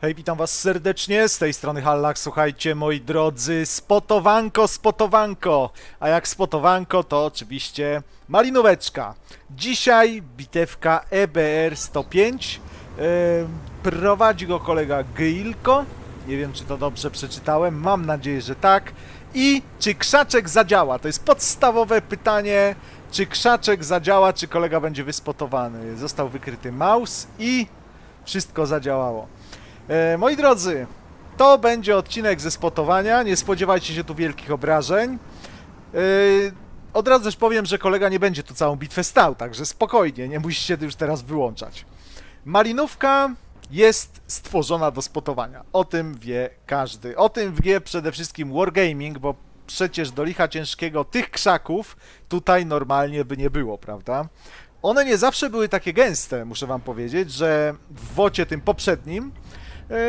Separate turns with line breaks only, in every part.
Hej, witam was serdecznie, z tej strony Hallak, słuchajcie moi drodzy, spotowanko, spotowanko, a jak spotowanko to oczywiście malinóweczka. Dzisiaj bitewka EBR 105, yy, prowadzi go kolega Gilko, nie wiem czy to dobrze przeczytałem, mam nadzieję, że tak. I czy krzaczek zadziała? To jest podstawowe pytanie, czy krzaczek zadziała, czy kolega będzie wyspotowany. Został wykryty mouse i wszystko zadziałało. E, moi drodzy, to będzie odcinek ze spotowania. Nie spodziewajcie się tu wielkich obrażeń. E, od razu też powiem, że kolega nie będzie tu całą bitwę stał, także spokojnie, nie musicie już teraz wyłączać. Malinówka jest stworzona do spotowania. O tym wie każdy. O tym wie przede wszystkim Wargaming, bo przecież do licha ciężkiego tych krzaków tutaj normalnie by nie było, prawda? One nie zawsze były takie gęste, muszę wam powiedzieć, że w wocie tym poprzednim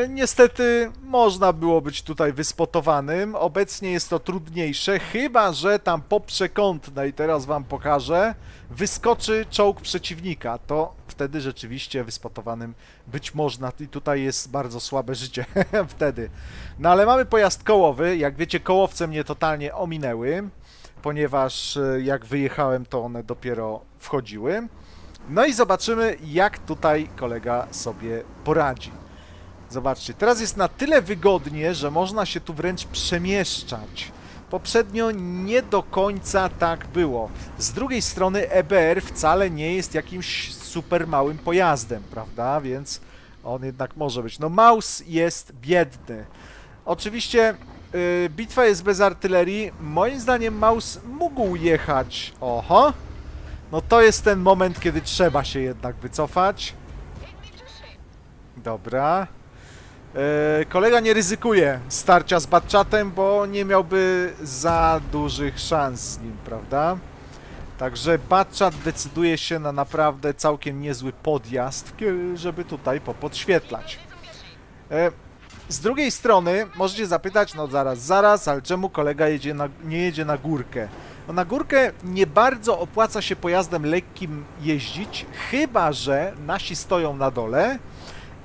niestety można było być tutaj wyspotowanym. Obecnie jest to trudniejsze, chyba że tam po przekątnej, teraz wam pokażę, wyskoczy czołg przeciwnika. To wtedy rzeczywiście wyspotowanym być można i tutaj jest bardzo słabe życie wtedy. No ale mamy pojazd kołowy, jak wiecie kołowce mnie totalnie ominęły, ponieważ e, jak wyjechałem to one dopiero wchodziły. No i zobaczymy jak tutaj kolega sobie poradzi. Zobaczcie, teraz jest na tyle wygodnie, że można się tu wręcz przemieszczać. Poprzednio nie do końca tak było. Z drugiej strony EBR wcale nie jest jakimś super małym pojazdem, prawda? Więc on jednak może być. No Maus jest biedny. Oczywiście yy, bitwa jest bez artylerii. Moim zdaniem Maus mógł jechać. Oho. No to jest ten moment, kiedy trzeba się jednak wycofać. Dobra. E, kolega nie ryzykuje starcia z Batchatem, bo nie miałby za dużych szans z nim, prawda? Także Batchat decyduje się na naprawdę całkiem niezły podjazd, żeby tutaj popodświetlać. E, z drugiej strony możecie zapytać, no zaraz, zaraz, ale czemu kolega jedzie na, nie jedzie na górkę? No na górkę nie bardzo opłaca się pojazdem lekkim jeździć, chyba że nasi stoją na dole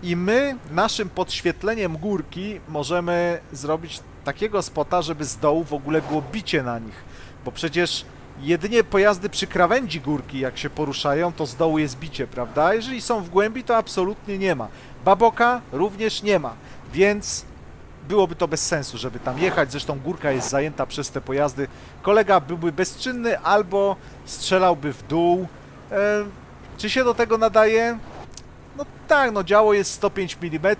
i my naszym podświetleniem górki możemy zrobić takiego spota, żeby z dołu w ogóle było bicie na nich. Bo przecież jedynie pojazdy przy krawędzi górki, jak się poruszają, to z dołu jest bicie, prawda? Jeżeli są w głębi, to absolutnie nie ma. Baboka również nie ma, więc byłoby to bez sensu, żeby tam jechać. Zresztą górka jest zajęta przez te pojazdy. Kolega byłby bezczynny albo strzelałby w dół. E, czy się do tego nadaje? No tak, no działo jest 105 mm,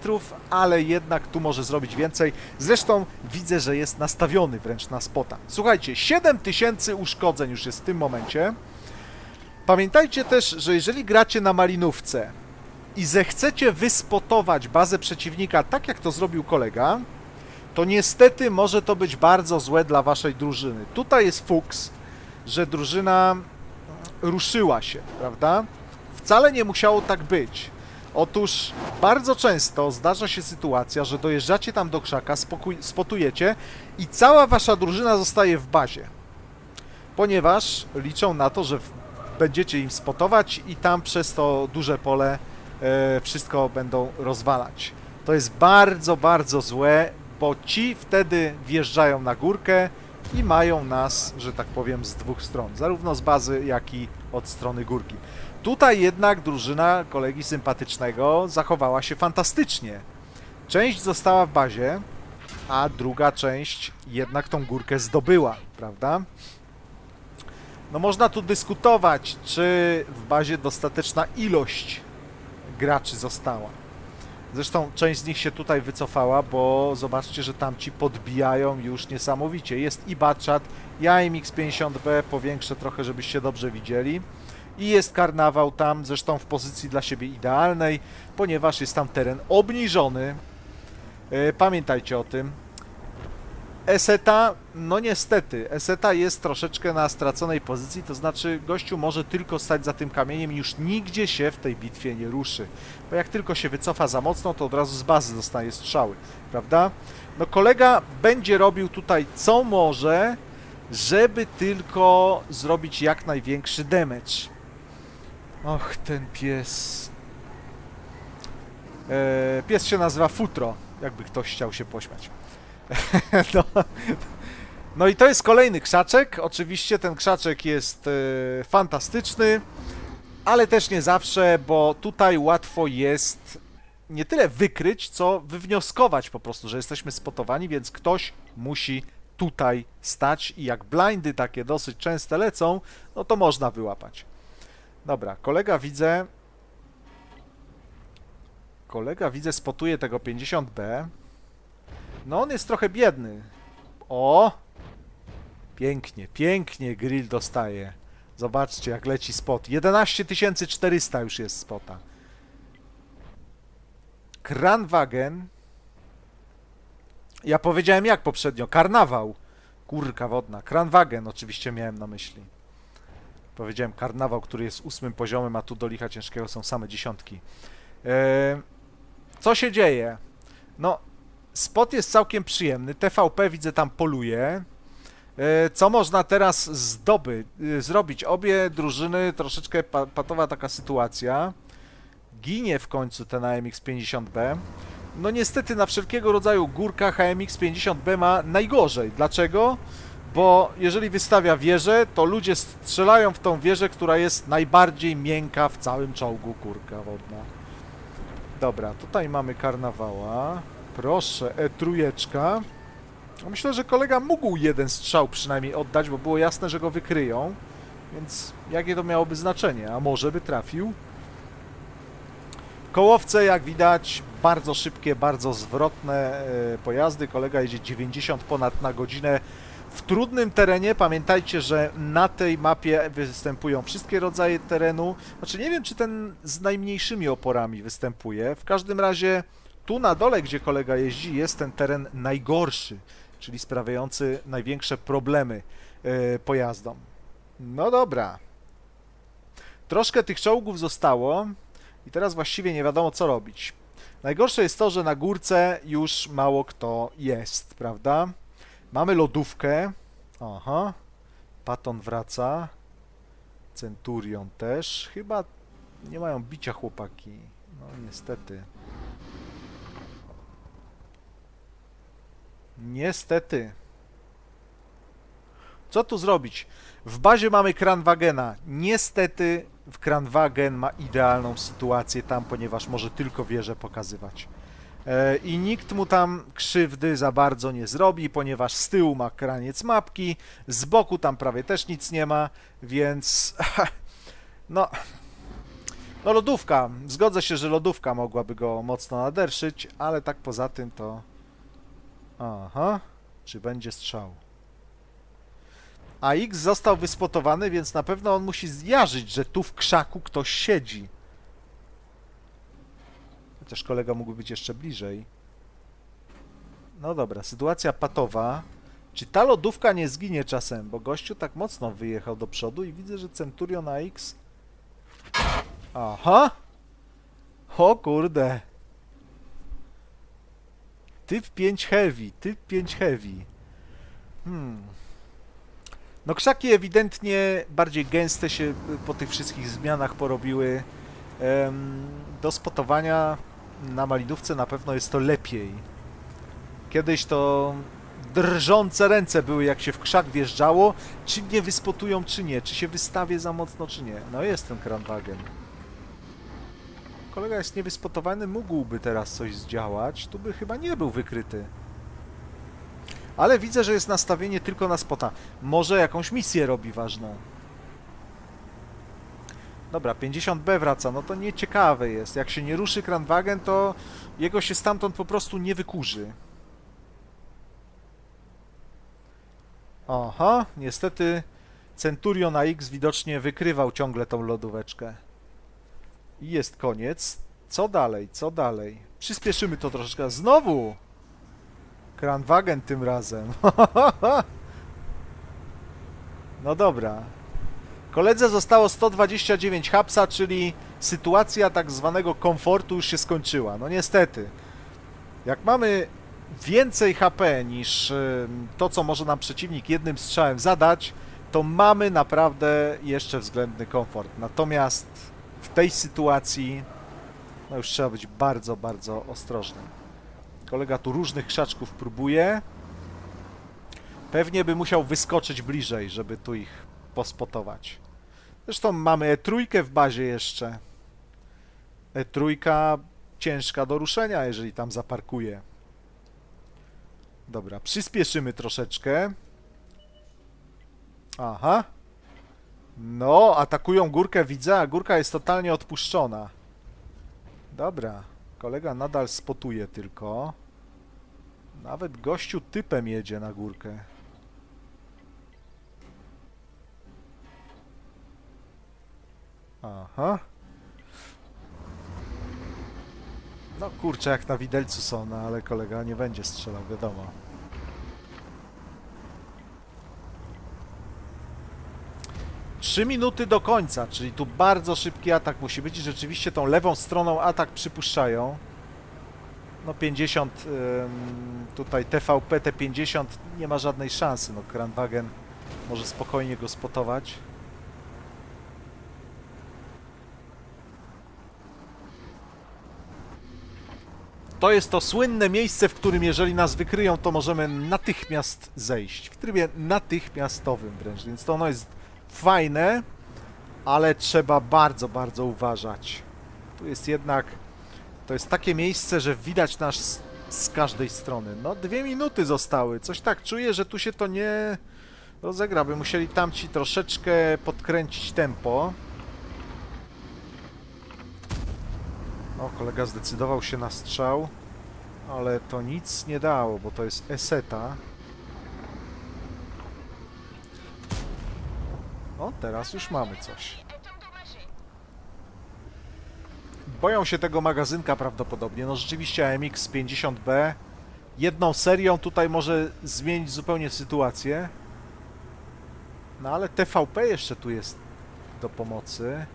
ale jednak tu może zrobić więcej. Zresztą widzę, że jest nastawiony wręcz na spota. Słuchajcie, 7000 uszkodzeń już jest w tym momencie. Pamiętajcie też, że jeżeli gracie na malinówce i zechcecie wyspotować bazę przeciwnika tak jak to zrobił kolega, to niestety może to być bardzo złe dla waszej drużyny. Tutaj jest fuks, że drużyna ruszyła się, prawda? Wcale nie musiało tak być. Otóż bardzo często zdarza się sytuacja, że dojeżdżacie tam do krzaka, spotujecie i cała wasza drużyna zostaje w bazie. Ponieważ liczą na to, że będziecie im spotować i tam przez to duże pole e, wszystko będą rozwalać. To jest bardzo, bardzo złe, bo ci wtedy wjeżdżają na górkę i mają nas, że tak powiem, z dwóch stron. Zarówno z bazy, jak i od strony górki. Tutaj jednak drużyna kolegi sympatycznego zachowała się fantastycznie. Część została w bazie, a druga część jednak tą górkę zdobyła, prawda? No można tu dyskutować, czy w bazie dostateczna ilość graczy została. Zresztą część z nich się tutaj wycofała, bo zobaczcie, że tamci podbijają już niesamowicie. Jest i Batchat, ja MX-50B powiększę trochę, żebyście dobrze widzieli. I jest karnawał tam, zresztą w pozycji dla siebie idealnej, ponieważ jest tam teren obniżony. E, Pamiętajcie o tym. Eseta, no niestety, Eseta jest troszeczkę na straconej pozycji, to znaczy gościu może tylko stać za tym kamieniem i już nigdzie się w tej bitwie nie ruszy. Bo jak tylko się wycofa za mocno, to od razu z bazy dostaje strzały, prawda? No kolega będzie robił tutaj co może, żeby tylko zrobić jak największy damage. Och, ten pies. E, pies się nazywa Futro, jakby ktoś chciał się pośmiać. no, no i to jest kolejny krzaczek. Oczywiście ten krzaczek jest e, fantastyczny, ale też nie zawsze, bo tutaj łatwo jest nie tyle wykryć, co wywnioskować po prostu, że jesteśmy spotowani, więc ktoś musi tutaj stać i jak blindy takie dosyć częste lecą, no to można wyłapać. Dobra, kolega widzę... Kolega widzę spotuje tego 50B. No on jest trochę biedny. O! Pięknie, pięknie grill dostaje. Zobaczcie jak leci spot. 11400 już jest spota. Kranwagen. Ja powiedziałem jak poprzednio. Karnawał. Kurka wodna. Kranwagen oczywiście miałem na myśli. Powiedziałem karnawał, który jest ósmym poziomem, a tu do licha ciężkiego są same dziesiątki. Eee, co się dzieje? No, spot jest całkiem przyjemny. TVP widzę tam poluje. E, Co można teraz zdobyć, y, zrobić? Obie drużyny, troszeczkę pa, patowa taka sytuacja. Ginie w końcu ten AMX 50B. No niestety na wszelkiego rodzaju górkach AMX 50B ma najgorzej. Dlaczego? Bo jeżeli wystawia wieżę, to ludzie strzelają w tą wieżę, która jest najbardziej miękka w całym czołgu kurka wodna. Dobra, tutaj mamy karnawała. Proszę, e trójeczka. No Myślę, że kolega mógł jeden strzał przynajmniej oddać, bo było jasne, że go wykryją. Więc jakie to miałoby znaczenie? A może by trafił? Kołowce, jak widać, bardzo szybkie, bardzo zwrotne e, pojazdy. Kolega jedzie 90 ponad na godzinę w trudnym terenie. Pamiętajcie, że na tej mapie występują wszystkie rodzaje terenu. Znaczy, nie wiem, czy ten z najmniejszymi oporami występuje. W każdym razie tu na dole, gdzie kolega jeździ, jest ten teren najgorszy, czyli sprawiający największe problemy e, pojazdom. No dobra. Troszkę tych czołgów zostało i teraz właściwie nie wiadomo co robić. Najgorsze jest to, że na górce już mało kto jest, prawda? Mamy lodówkę. Aha. Paton wraca. Centurion też. Chyba nie mają bicia chłopaki. No niestety. Niestety. Co tu zrobić? W bazie mamy Kranwagena. Niestety w Kranwagen ma idealną sytuację tam, ponieważ może tylko wieżę pokazywać. E, I nikt mu tam krzywdy za bardzo nie zrobi, ponieważ z tyłu ma kraniec mapki, z boku tam prawie też nic nie ma, więc no, no lodówka. Zgodzę się, że lodówka mogłaby go mocno naderszyć, ale tak poza tym to... Aha, czy będzie strzał? A X został wyspotowany, więc na pewno on musi zjarzyć, że tu w krzaku ktoś siedzi. Chociaż kolega mógłby być jeszcze bliżej. No dobra, sytuacja patowa. Czy ta lodówka nie zginie czasem? Bo gościu tak mocno wyjechał do przodu i widzę, że Centurion AX... Aha! O kurde! Typ 5 Heavy, typ 5 Heavy. Hmm. No krzaki ewidentnie bardziej gęste się po tych wszystkich zmianach porobiły. Em, Do spotowania na malidówce na pewno jest to lepiej. Kiedyś to drżące ręce były jak się w krzak wjeżdżało, czy mnie wyspotują czy nie, czy się wystawię za mocno czy nie. No jest ten. Kolega jest niewyspotowany, mógłby teraz coś zdziałać, tu by chyba nie był wykryty. Ale widzę, że jest nastawienie tylko na spota. Może jakąś misję robi ważną. Dobra, 50B wraca, no to nieciekawe jest. Jak się nie ruszy Kranwagen, to jego się stamtąd po prostu nie wykurzy. Aha, niestety Centurion AX widocznie wykrywał ciągle tą lodóweczkę. I jest koniec. Co dalej, co dalej? Przyspieszymy to troszeczkę. Znowu! Kranwagen tym razem. no dobra. Koledze zostało 129 hapsa, czyli sytuacja tak zwanego komfortu już się skończyła. No niestety. Jak mamy więcej HP niż to, co może nam przeciwnik jednym strzałem zadać, to mamy naprawdę jeszcze względny komfort. Natomiast w tej sytuacji No już trzeba być bardzo, bardzo ostrożnym. Kolega tu różnych krzaczków próbuje. Pewnie by musiał wyskoczyć bliżej, żeby tu ich pospotować. Zresztą mamy E3 w bazie jeszcze. E3 ciężka do ruszenia, jeżeli tam zaparkuje. Dobra, przyspieszymy troszeczkę. Aha. No, atakują górkę, widzę, a górka jest totalnie odpuszczona. Dobra, kolega nadal spotuje tylko. Nawet gościu typem jedzie na górkę. Aha. No kurczę, jak na widelcu są, no ale kolega nie będzie strzelał, wiadomo. Trzy minuty do końca, czyli tu bardzo szybki atak musi być rzeczywiście tą lewą stroną atak przypuszczają. No 50, ym, tutaj TVP T50 nie ma żadnej szansy, no Kranwagen może spokojnie go spotować. To jest to słynne miejsce, w którym jeżeli nas wykryją, to możemy natychmiast zejść. W trybie natychmiastowym wręcz, więc to ono jest fajne, ale trzeba bardzo, bardzo uważać. Tu jest jednak, to jest takie miejsce, że widać nas z, każdej strony. No, dwie minuty zostały. Coś tak czuję, że tu się to nie rozegra. By musieli tamci troszeczkę podkręcić tempo. Kolega zdecydował się na strzał, ale to nic nie dało, bo to jest eseta. O, teraz już mamy coś. Boją się tego magazynka prawdopodobnie. No rzeczywiście AMX 50B jedną serią tutaj może zmienić zupełnie sytuację. No ale TVP jeszcze tu jest do pomocy.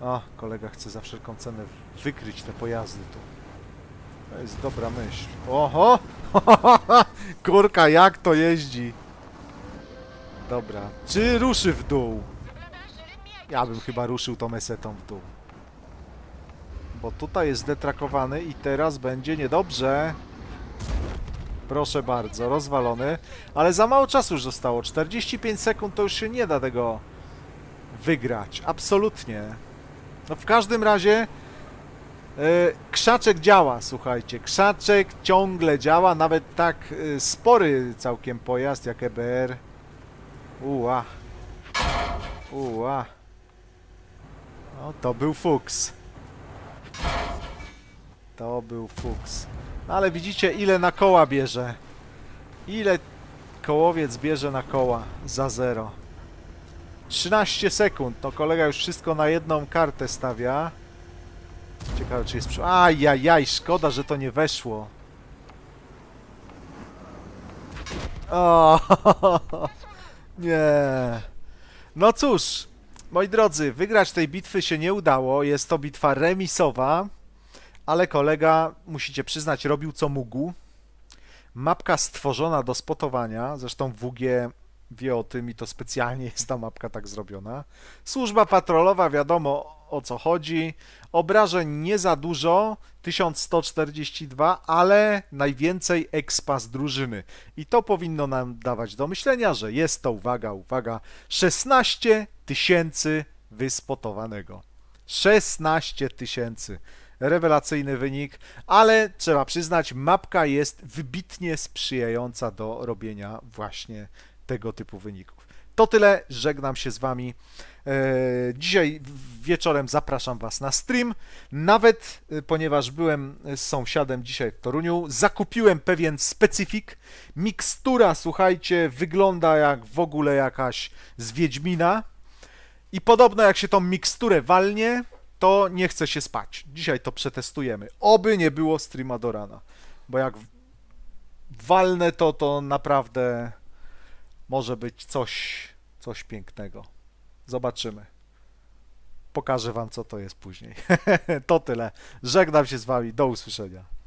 O, kolega chce za wszelką cenę wykryć te pojazdy tu. To jest dobra myśl. Oho! Kurka, jak to jeździ? Dobra. Czy ruszy w dół? Ja bym chyba ruszył tą esetą w dół. Bo tutaj jest zdetrakowany i teraz będzie niedobrze. Proszę bardzo, rozwalony. Ale za mało czasu już zostało. 45 sekund to już się nie da tego wygrać. Absolutnie. No w każdym razie e, krzaczek działa, słuchajcie. Krzaczek ciągle działa, nawet tak e, spory całkiem pojazd jak EBR. Uła. Uła. No to był fuks. To był fuks. No ale widzicie ile na koła bierze. Ile kołowiec bierze na koła za zero. 13 sekund. No kolega już wszystko na jedną kartę stawia. Ciekawe czy jest. Ajajaj, szkoda, że to nie weszło. O, nie. No cóż, moi drodzy, wygrać tej bitwy się nie udało. Jest to bitwa remisowa, ale kolega, musicie przyznać, robił co mógł. Mapka stworzona do spotowania, zresztą WG wie o tym i to specjalnie jest ta mapka tak zrobiona. Służba patrolowa, wiadomo o co chodzi. Obrażeń nie za dużo, 1142, ale najwięcej expa z drużyny. I to powinno nam dawać do myślenia, że jest to, uwaga, uwaga, 16 tysięcy wyspotowanego. 16 tysięcy. Rewelacyjny wynik, ale trzeba przyznać, mapka jest wybitnie sprzyjająca do robienia właśnie tego typu wyników. To tyle, żegnam się z Wami. E, Dzisiaj wieczorem zapraszam Was na stream. Nawet e, ponieważ byłem z sąsiadem dzisiaj w Toruniu, zakupiłem pewien specyfik. Mikstura, słuchajcie, wygląda jak w ogóle jakaś z Wiedźmina. I podobno jak się tą miksturę walnie, to nie chce się spać. Dzisiaj to przetestujemy. Oby nie było streama do rana, bo jak walnę to, to naprawdę może być coś, coś pięknego. Zobaczymy. Pokażę Wam, co to jest później. to tyle. Żegnam się z Wami. Do usłyszenia.